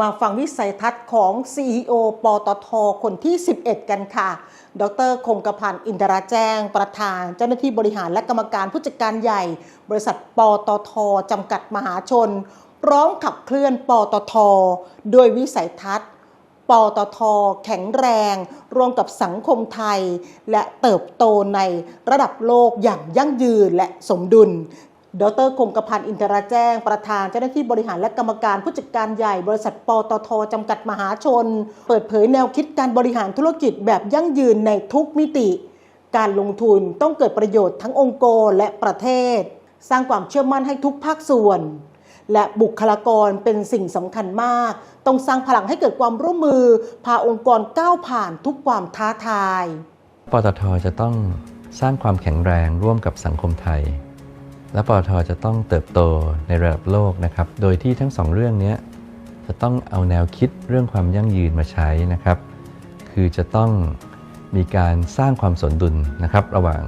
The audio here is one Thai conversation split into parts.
มาฟังวิสัยทัศน์ของ CEO ปตท คนที่ 11 กันค่ะ ดรคงกระพันธ์อินทราแจ้ง ประธานเจ้าหน้าที่บริหารและกรรมการผู้จัดการใหญ่ บริษัทปตท จำกัดมหาชน พร้อมขับเคลื่อนปตทโดยวิสัยทัศน์ ปตท แข็งแรงร่วมกับสังคมไทย และเติบโตในระดับโลกอย่างยั่งยืนและสมดุล ดรคงกระพันอินทราแจ้ง ประธานเจ้าหน้าที่บริหารและกรรมการผู้จัดการใหญ่บริษัทปตทจำกัดมหาชน เปิดเผยแนวคิดการบริหารธุรกิจแบบยั่งยืนในทุกมิติ การลงทุนต้องเกิดประโยชน์ทั้งองค์กรและประเทศ สร้างความเชื่อมั่นให้ทุกภาคส่วน และบุคลากรเป็นสิ่งสำคัญมาก ต้องสร้างพลังให้เกิดความร่วมมือ พาองค์กรก้าวผ่านทุกความท้าทาย ปตทจะต้องสร้างความแข็งแรงร่วมกับสังคมไทย และปตทจะต้องเติบโตในระดับโลกนะครับ โดยที่ทั้งสองเรื่องนี้จะต้องเอาแนวคิดเรื่องความยั่งยืนมาใช้นะครับ คือจะต้องมีการสร้างความสมดุลนะครับ ระหว่าง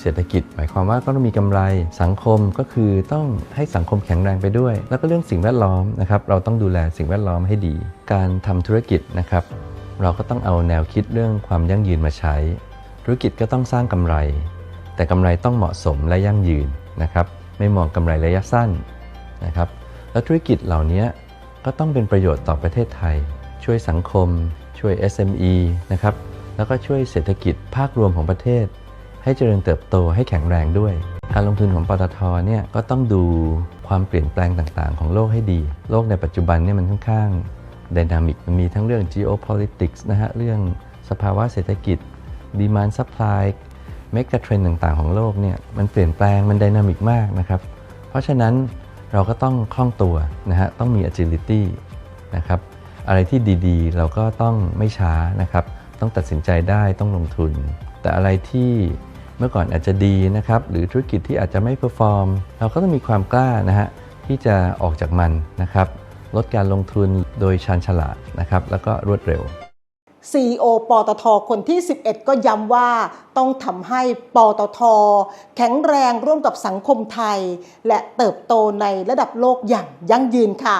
เศรษฐกิจ หมายความว่าก็ต้องมีกำไรสังคมก็คือต้องให้สังคมแข็งแรงไปด้วย แล้วก็เรื่องสิ่งแวดล้อมนะครับ เราต้องดูแลสิ่งแวดล้อมให้ดี การทำธุรกิจนะครับ เราก็ต้องเอาแนวคิดเรื่องความยั่งยืนมาใช้ ธุรกิจก็ต้องสร้างกำไร แต่กำไรต้องเหมาะสมและยั่งยืน นะครับไม่มองกำไรระยะสั้นนะครับแล้วธุรกิจเหล่านี้ก็ต้องเป็นประโยชน์ต่อประเทศไทย ช่วยสังคม ช่วย SME นะครับแล้วก็ช่วยเศรษฐกิจภาครวมของประเทศ ให้เจริญเติบโตให้แข็งแรงด้วย การลงทุนของปตทเนี่ยก็ต้องดูความเปลี่ยนแปลงต่างๆ ของโลกให้ดี โลกในปัจจุบันเนี่ยมันค่อนข้างดินามิกมันมีทั้งเรื่อง geopolitics นะฮะเรื่องสภาวะเศรษฐกิจ demand supply เมกะเทรนด์ต่างๆ ของโลกเนี่ยมันเปลี่ยนแปลงมันดินามิกมากนะครับ เพราะฉะนั้นเราก็ต้องคล่องตัวนะฮะต้องมี agility นะครับอะไรที่ดีๆ เราก็ต้องไม่ช้านะครับ ต้องตัดสินใจได้ต้องลงทุน แต่อะไรที่เมื่อก่อนอาจจะดีนะครับ หรือธุรกิจที่อาจจะไม่เพอร์ฟอร์ม เราก็ต้องมีความกล้านะฮะที่จะออกจากมันนะครับ ลดการลงทุนโดยชาญฉลาดนะครับ แล้วก็รวดเร็ว CEO ปตทคนที่ 11 ก็ย้ำว่าต้องทำให้ปตท แข็งแรงร่วมกับสังคมไทย และเติบโตในระดับโลกอย่างยั่งยืนค่ะ